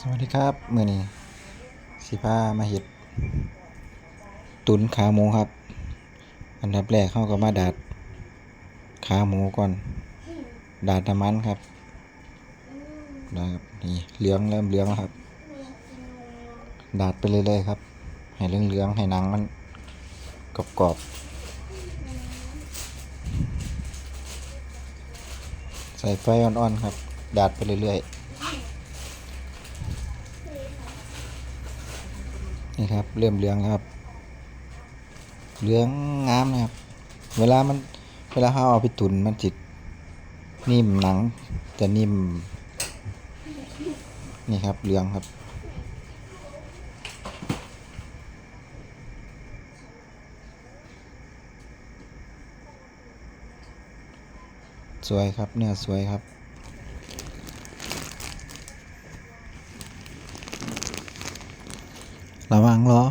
สวัสดีครับมื่อนี้สิพามาเห็ด ตุนขาหมูครับ อันดับแรกเข้าก็มาดาดขาหมูก่อน ดาดน้ำมันครับนะครับนี่เหลืองเริ่มเหลืองแล้วครับ ดาดไปเรื่อยๆครับ ให้เหลืองให้หนังมันกรอบๆใส่ไฟอ่อนๆครับ ดาดไปเรื่อยๆ นี่ครับ เริ่มเหลืองแล้วครับ เหลืองงามนะครับ เวลามันเวลาเขาเอาไปตุนมันจิตนิ่มหนังจะนิ่ม นี่ครับเหลืองครับสวยครับเนื้อสวยครับ ระวังล้อ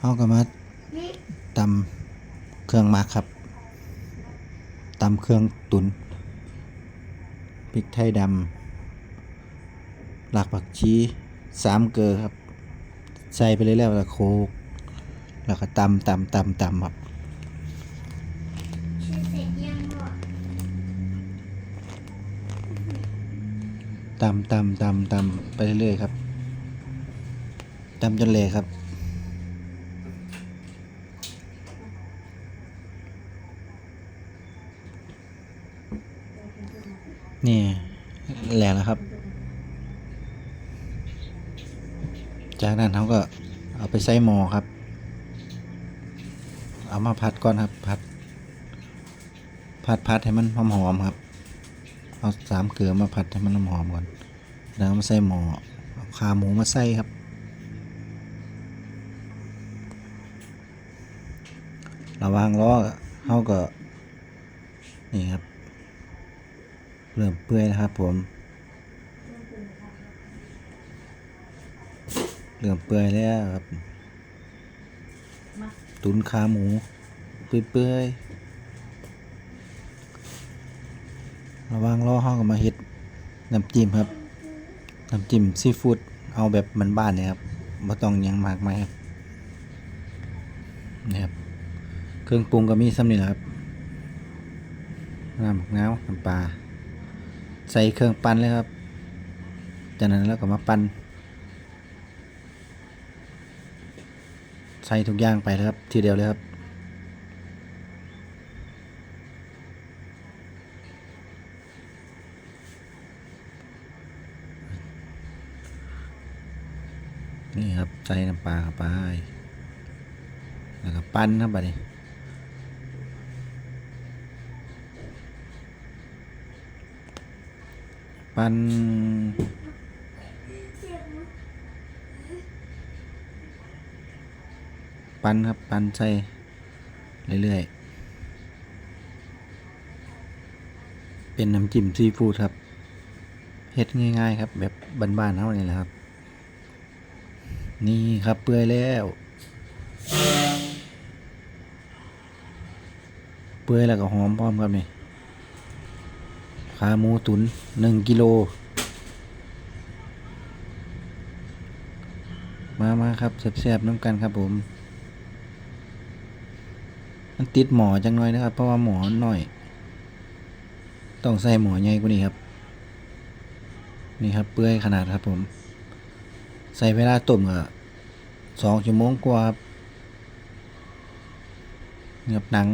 เอาก็มาตำเครื่องหมักครับตำเครื่องตุนพริกไทยดำหลักผักชีสามเกลือครับ ใส่ไปเรื่อยๆแล้วก็โคกแล้วก็ตำตำตำตำครับตำตำตำตำไปเรื่อยๆครับ ตำจนเละครับ นี่แหลกแล้วครับ จากนั้นเขาก็เอาไปใส่หม้อครับ เอามาผัดก่อนครับผัดผัดผัดให้มันหอมๆครับ เอาสามเกลือมาผัดให้มันหอมๆก่อนแล้วมาใส่หม้อเอาขาหมูมาใส่ครับ ระวางล้อเขาก็ นี่ครับ เริ่มเปื่อยนะครับผม เริ่มเปื่อยแล้วครับ ตุนขาหมู เปื่อยๆระวางล้อเขาก็มาเฮ็ดน้ำจิ้มครับน้ำจิ้มซีฟู้ดเอาแบบบ้านเนี่ยครับไม่ต้องยังมากมายครับนี่ครับ เครื่องปรุงก็มีซ้ำนี่แหละครับน้ำมะนาวน้ำปลาใส่เครื่องปั้นเลยครับ จากนั้นแล้วก็มาปั้นใส่ทุกอย่างไปเลยครับ ทีเดียวเลยครับ นี่ครับใส่น้ำปลาเข้าไปแล้วก็ปั้นครับบัดนี้ ปันปันครับ ปันใส่เรื่อยๆ เป็นน้ำจิ้มซีฟู้ดครับเฮ็ดง่าย ๆ ครับ แบบบ้านๆเท่านี้แหละครับ นี่ครับเปื่อยแล้ว เปื่อยแล้วก็หอมพร้อมครับนี่ ขาหมูตุนหนึ่งกิโล มามาครับแซ่บๆน้ำกันครับผม มันติดหมอจังหน่อยนะครับ เพราะว่าหมอน้อย ต้องใส่หมอใหญ่กว่านี้ครับ นี่ครับเปื่อยขนาดครับผม ใส่เวลาต้มก็สองชั่วโมงกว่าครับเนื้อหนัง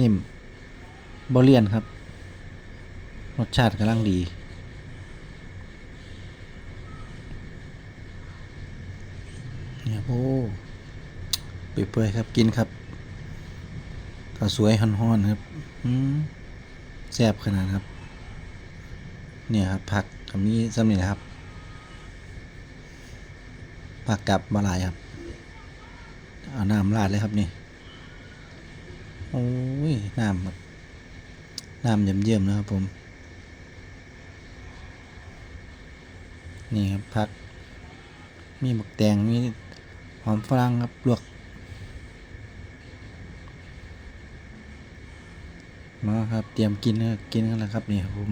นิ่มบเลียนครับ รสชาติกำลังดี เนี่ยโอ้เปื่อยๆครับกินครับก็สวยฮ้อนๆครับอืมแซ่บขนาดครับ เนี่ยครับผักกับนี้สำเร็จครับ ผักกับบะหลายครับเอาน้ำราดเลยครับนี่โอ้ยน้ำน้ำเยี่ยมๆนะครับผม นี่ครับผัก มีหมักแดงมีหอมฝรั่งครับลวกมาครับเตรียมกินนะกินกันแล้วครับนี่ครับผม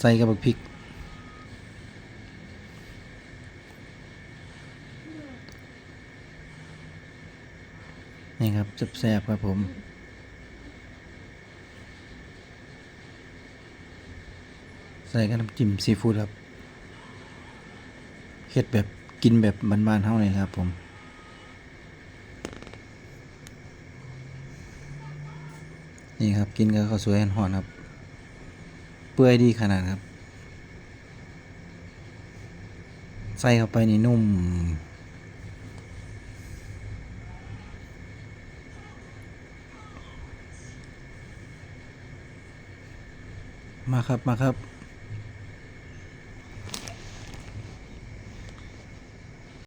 ใส่กระบักพริกนี่ครับจับแซบครับผมใส่กระน้ำจิ้มซีฟู้ดครับ เฮ็ดแบบกินแบบบ้านๆเฮาเลยครับผมนี่ครับกินกับข้าวสวยหอนครับ เปื่อยดีขนาดครับใส่เข้าไปนี่นุ่ม มาครับมาครับ